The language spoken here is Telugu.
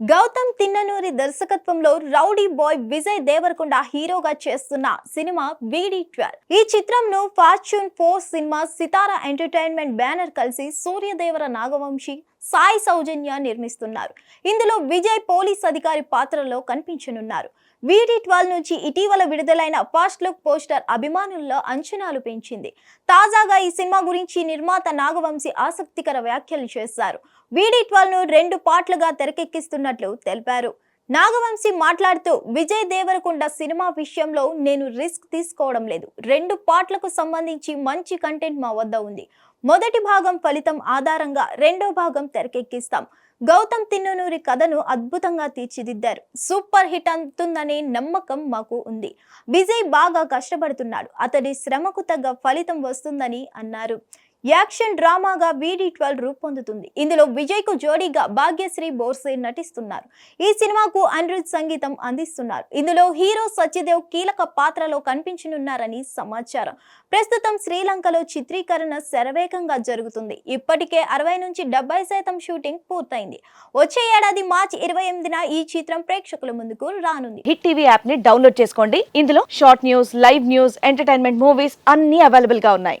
గౌతమ్ తిన్ననూరి దర్శకత్వంలో రౌడీ బాయ్ విజయ్ దేవరకొండ హీరోగా చేస్తున్న సినిమా బీడీ ట్వెల్వ్. ఈ చిత్రంను fortune four cinema Sithara entertainment banner కలిసి సూర్యదేవర నాగవంశి సాయి సౌజన్య నిర్మిస్తున్నారు. ఇందులో విజయ్ పోలీస్ అధికారి పాత్రలో కనిపించనున్నారు. వీడి ట్వెల్వ్ నుంచి ఇటీవల విడుదలైన ఫాస్ట్ లుక్ పోస్టర్ అభిమానుల్లో అంచనాలు పెంచింది. తాజాగా ఈ సినిమా గురించి నిర్మాత నాగవంశి ఆసక్తికర వ్యాఖ్యలు చేశారు. వీడి ట్వెల్వ్ను రెండు పార్ట్లుగా తెరకెక్కిస్తున్నట్లు తెలిపారు. నాగవంశి మాట్లాడుతూ విజయ్ దేవరకొండ సినిమా విషయంలో నేను రిస్క్ తీసుకోవడం లేదు. రెండు పార్ట్లకు సంబంధించి మంచి కంటెంట్ మా వద్ద ఉంది. మొదటి భాగం ఫలితం ఆధారంగా రెండో భాగం తెరకెక్కిస్తాం. గౌతమ్ తిన్ననూరి కథను అద్భుతంగా తీర్చిదిద్దారు. సూపర్ హిట్ అవుతుందనే నమ్మకం మాకు ఉంది. విజయ్ బాగా కష్టపడుతున్నాడు. అతడి శ్రమకు తగ్గ ఫలితం వస్తుందని అన్నారు. యాక్షన్ డ్రామాగా వీడి ట్వెల్వ్ రూపొందుతుంది. ఇందులో విజయ్కు జోడీగా భాగ్యశ్రీ బోర్సే నటిస్తున్నారు. ఈ సినిమాకు అనిరుద్ సంగీతం అందిస్తున్నారు. ఇందులో హీరో సత్యదేవ్ కీలక పాత్రలో కనిపించనున్నారని సమాచారం. ప్రస్తుతం శ్రీలంకలో చిత్రీకరణ శరవేగంగా జరుగుతుంది. ఇప్పటికే అరవై నుంచి డెబ్బై శాతం షూటింగ్ పూర్తయింది. వచ్చే ఏడాది మార్చి ఇరవై ఎనిమిదిన ఈ చిత్రం ప్రేక్షకుల ముందుకు రానుంది. హిట్ టీవీ యాప్ని డౌన్లోడ్ చేసుకోండి. ఇందులో short news live news entertainment movies అన్ని అవైలబుల్గా ఉన్నాయి.